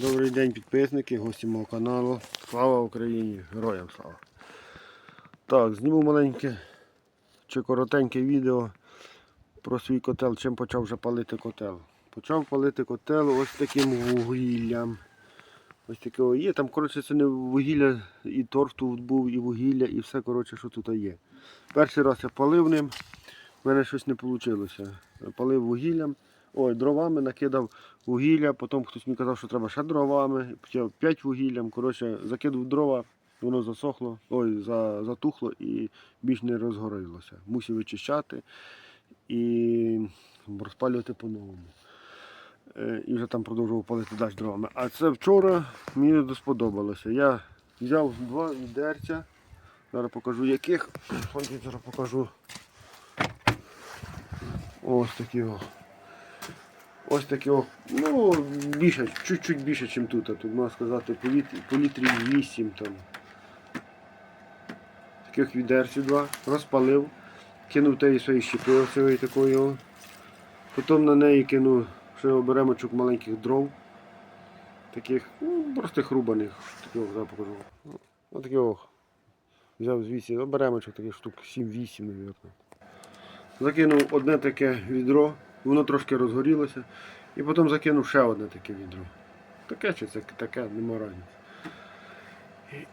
Добрий день підписники, гості мого каналу. Слава Україні! Героям слава! Так, зніму маленьке чи коротеньке відео про свій котел, чим почав вже палити котел. Почав палити котел ось таким вугіллям. Ось таке є. Там, коротше, це не вугілля, і торф тут був, і вугілля, і все, коротше, що тут є. Перший раз я палив ним, в мене щось не вийшло. Палив вугіллям. Ой, дровами накидав вугілля, потім хтось мені казав, що треба ще дровами, почав 5 вугіллям. Коротше, закинув дрова, воно засохло, ой, за, затухло і більш не розгорілося. Мусив вичищати і розпалювати по-новому. Е, І вже там продовжував палити далі дровами. А це вчора мені не сподобалося. Я взяв два відерця. Зараз покажу яких. Ось зараз покажу. Ось такі. Ось таке, ну, більше, чуть-чуть більше, ніж тут. Тут можна сказати по, літ, по літрі 8 там. Таких відерців два. Розпалив, кинув теї свої щепи оцієї такої. Потім на неї кинув ще оберемочок маленьких дров. Таких, ну, простих рубаних. Такого зараз покажу. Ось таке о. Взяв звідси оберемочок таких штук 7-8, мабуть. Закинув одне таке відро, воно трошки розгорілося. І потім закинув ще одне таке відро. Таке чи це таке, нема разниці.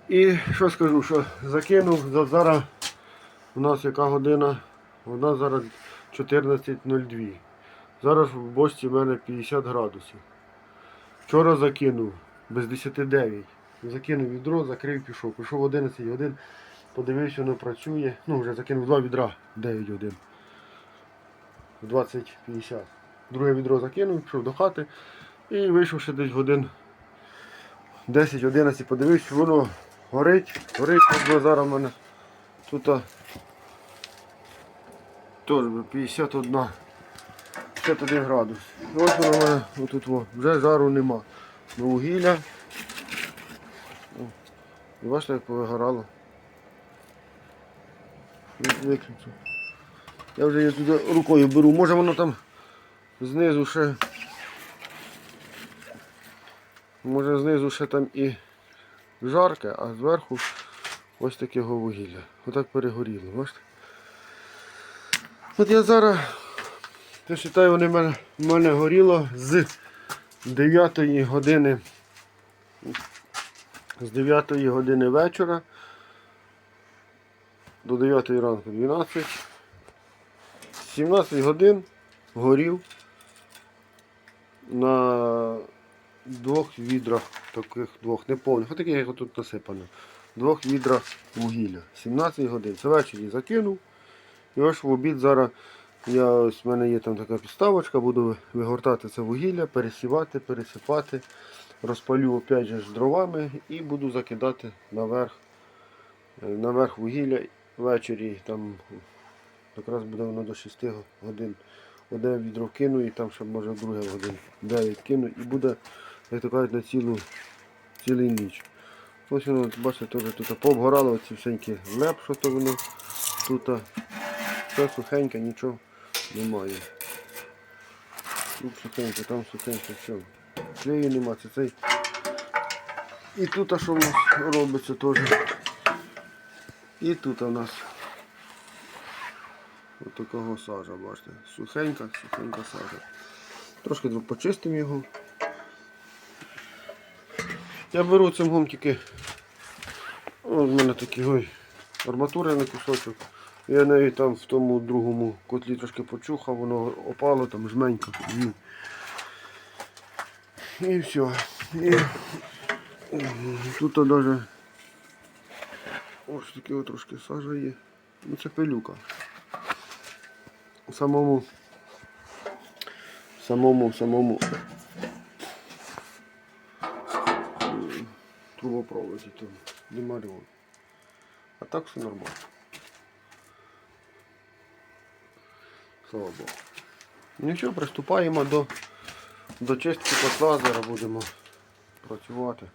І що скажу, що закинув, зараз у нас яка година? Нас зараз 14.02. Зараз в бочці в мене 50 градусів. Вчора закинув без 10.9. Закинув відро, закрив, пішов. Пішов в 11 годин, подивився, воно працює. Ну, вже закинув два відра 9 годин. В 20.50. Друге відро закинув, пішов до хати і вийшов ще десь годин 10-11, подивився, воно горить, горить, зараз в мене тут теж 51, 51 градус. Ось воно в мене отут во, вже жару нема. Ну, вугілля. І бачите, як повигорало. Виключу. Я вже її туди рукою беру. Може воно там знизу ще. Може знизу ще там і жарке, а зверху ось таке вугілля. Отак перегоріло, бачите? От я зараз, я вважаю, вони в мене, мене горіло з 9 години. З 9 години вечора до 9 ранку 12. 17 годин горів на двох відрах, таких двох неповних, отаких як тут насипано. Двох відрах вугілля. 17 годин. Це ввечері закинув. І ось в обід зараз я, ось в мене є там така підставочка, буду вигортати це вугілля, пересівати, пересипати. Розпалю опять же ж дровами і буду закидати наверх, е, наверх вугілля ввечері. Там якраз буде воно до 6 годин. Одне відро кину і там ще може друге годин 9 кину і буде, як то кажуть, на цілу цілу ніч. Ось воно, бачите, теж тут пообгорало оці всенькі леп, що то воно тут. Все сухеньке, нічого немає. Тут сухеньке, там сухеньке, все. Клею нема, це цей. І тут а що в нас робиться теж. І тут у нас Такого сажа, бачите. Сухенька, сухенька сажа. Трошки почистимо його. Я беру цим гомтики. Ось в мене такий ой, арматурний кусочок. Я навіть там в тому другому котлі трошки почухав, воно опало там жменько. І все. І тут навіть ось таке трошки сажа є. Ну це пилюка. Самому самому самому трубопроводі там димаріон. А так все нормально. Слава Богу. Нічого, приступаємо до, до чистки котла, зараз будемо працювати.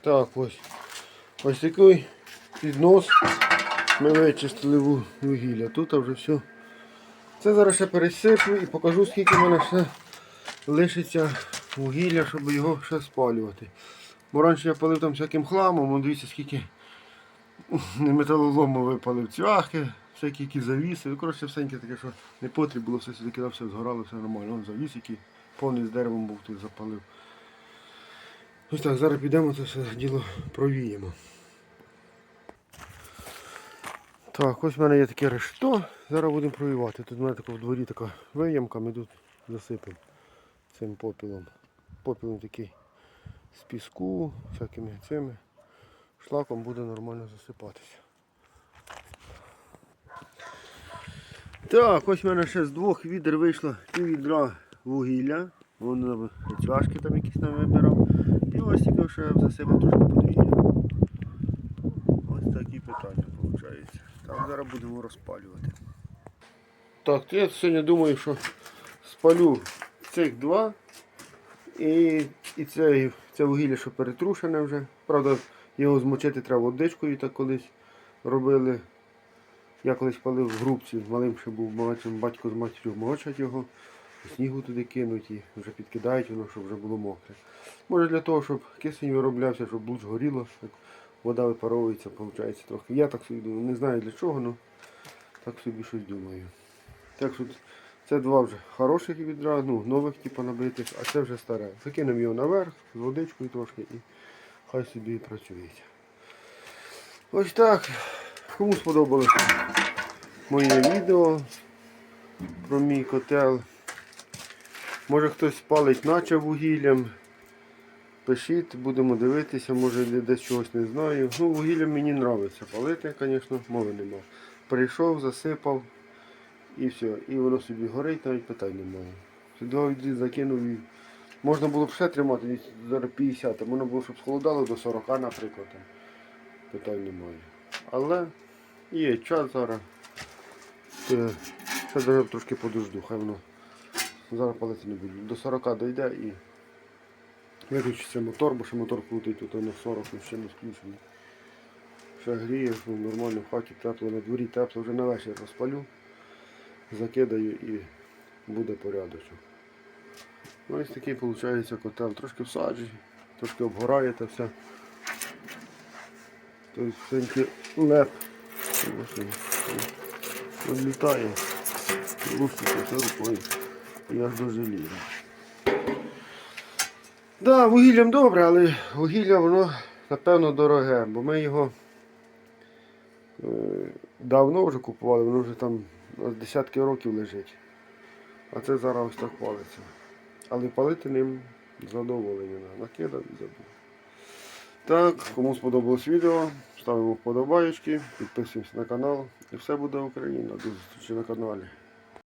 Так, ось. Ось такий піднос. Ми вичистили вугілля. Тут вже все. Це зараз ще пересиплю і покажу, скільки в мене ще лишиться вугілля, щоб його ще спалювати. Бо раніше я палив там всяким хламом, он дивіться, скільки металолому випалив цвяхи, всякі які завіси. Ну, коротше, всеньке таке, що не потрібно було, все сюди кидав, все згорало, все нормально. Вон завіс, який повний з деревом був, той запалив. Ось так, зараз підемо це все діло провіємо. Так, ось в мене є таке решто. Зараз будемо провівати. Тут в мене в дворі така виямка, ми тут засипемо цим попілом. Попіл такий з піску, всякими цими. Шлаком буде нормально засипатися. Так, ось в мене ще з двох відер вийшло пів відра вугілля. Воно цвяшки там якісь там вибирав. І ось тільки ще засипав трошки подвір'я. Ось такі питання виходить. Зараз будемо розпалювати. Так, я сьогодні думаю, що спалю цих два. І, і це, це вугілля, що перетрушене вже. Правда, його змочити треба водичкою, так колись робили. Я колись палив в грубці, малим ще був молодшим, батько з матір'ю мочать його, снігу туди кинуть і вже підкидають воно, щоб вже було мокре. Може для того, щоб кисень вироблявся, щоб луч горіло, як вода випаровується, виходить трохи. Я так собі думаю, не знаю для чого, але так собі щось думаю. Так що це два вже хороших відра, ну, нових типу набитих, а це вже старе. Закинемо його наверх з водичкою трошки і хай собі працюється. Ось так. Кому сподобалось моє відео про мій котел. Може хтось палить наче вугіллям. Пишіть, будемо дивитися, може десь чогось не знаю. Ну, вугіллям мені подобається палити, звісно, мови нема. Прийшов, засипав і все. І воно собі горить, навіть питань немає. Сюди закинув і можна було б ще тримати, зараз 50, а можна було, щоб схолодало до 40, наприклад. там. Питань немає. Але є час зараз. Е, Ще трошки подожду, хай воно зараз палити не буду. До 40 дойде і виключиться мотор, бо ще мотор крутить, тут на 40 він ще не включений. Ще гріє, ну, нормально в хаті тепло, на дворі тепло, вже на вечір розпалю, закидаю і буде порядочок. Ну, ось такий виходить котел. Трошки всаджує, трошки обгорає та все. Тобто леп. Відлітає. Рушиться все рукою. Я ж дуже лізу. Да, вугіллям добре, але вугілля воно напевно дороге, бо ми його е, давно вже купували, воно вже там десятки років лежить. А це зараз ось так палиться. Але палити ним задоволення. Накидав і забув. Так, кому сподобалось відео, ставимо вподобайки, підписуємося на канал. І все буде Україна. До зустрічі на каналі.